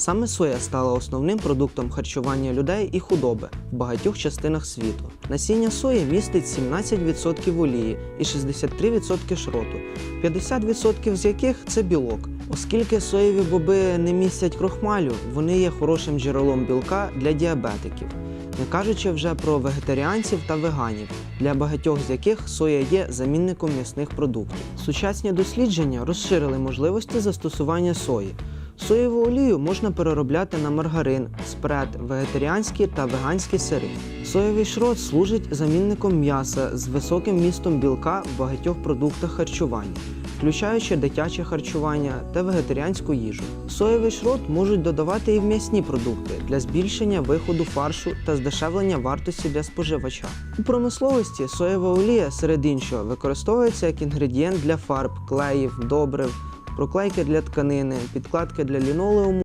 Саме соя стала основним продуктом харчування людей і худоби в багатьох частинах світу. Насіння сої містить 17% олії і 63% шроту, 50% з яких це білок. Оскільки соєві боби не містять крохмалю, вони є хорошим джерелом білка для діабетиків. Не кажучи вже про вегетаріанців та веганів, для багатьох з яких соя є замінником м'ясних продуктів. Сучасні дослідження розширили можливості застосування сої. Соєву олію можна переробляти на маргарин, спред, вегетаріанські та веганські сири. Соєвий шрот служить замінником м'яса з високим містом білка в багатьох продуктах харчування, включаючи дитяче харчування та вегетаріанську їжу. Соєвий шрот можуть додавати і в м'ясні продукти для збільшення виходу фаршу та здешевлення вартості для споживача. У промисловості соєва олія, серед іншого, використовується як інгредієнт для фарб, клеїв, добрив, проклейки для тканини, підкладки для лінолеуму